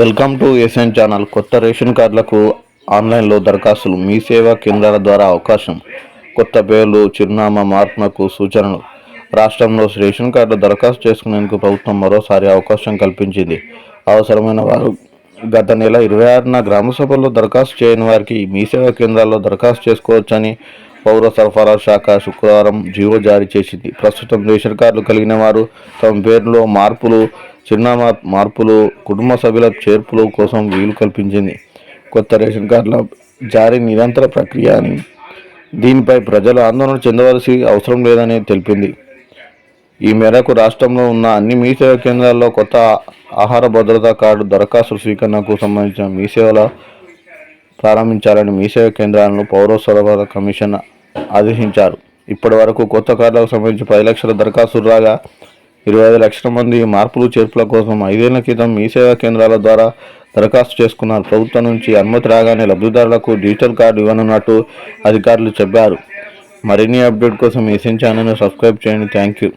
Welcome to SN channel. కొత్త ration కార్డులకు ఆన్లైన్లో దరఖాస్తులు. మీ సేవా కేంద్రాల ద్వారా అవకాశం. కొత్త పేర్లు చిరునామా మార్పునకు సూచనలు. రాష్ట్రంలో రేషన్ కార్డు దరఖాస్తు చేసుకునేందుకు ప్రభుత్వం మరోసారి అవకాశం కల్పించింది. అవసరమైన వారు గత నెల ఇరవై ఆరున గ్రామ సభల్లో దరఖాస్తు చేయని వారికి మీ సేవా కేంద్రాల్లో దరఖాస్తు చేసుకోవచ్చని పౌర సరఫరా శాఖ శుక్రవారం జీవో జారీ చేసింది. ప్రస్తుతం రేషన్ కార్డులు కలిగిన వారు తమ పేరులో మార్పులు చిరునామా మార్పులు కుటుంబ సభ్యుల చేర్పులు కోసం వీలు కల్పించింది. కొత్త రేషన్ కార్డుల జారీ నిరంతర ప్రక్రియ అని దీనిపై ప్రజలు ఆందోళన చెందవలసి అవసరం లేదని తెలిపింది. ఈ మేరకు రాష్ట్రంలో ఉన్న అన్ని మీసేవ కేంద్రాల్లో కొత్త ఆహార భద్రతా కార్డు దరఖాస్తు స్వీకరణకు సంబంధించిన మీ సేవల ప్రారంభించాలని మీసేవ కేంద్రాలను పౌర సరఫరా కమిషన్ ఆదేశించారు. ఇప్పటి వరకు కొత్త కార్డులకు సంబంధించి పది లక్షల దరఖాస్తులు రాగా ఇరవై ఐదు లక్షల మంది మార్పులు చేర్పుల కోసం ఐదేళ్ళ క్రితం మీ సేవా కేంద్రాల ద్వారా దరఖాస్తు చేసుకున్నారు. ప్రభుత్వం నుంచి అనుమతి రాగానే లబ్ధిదారులకు డిజిటల్ కార్డు ఇవ్వనున్నట్టు అధికారులు చెప్పారు. మరిన్ని అప్డేట్ కోసం ఎస్ఎన్ ఛానల్ను సబ్స్క్రైబ్ చేయండి. Thank you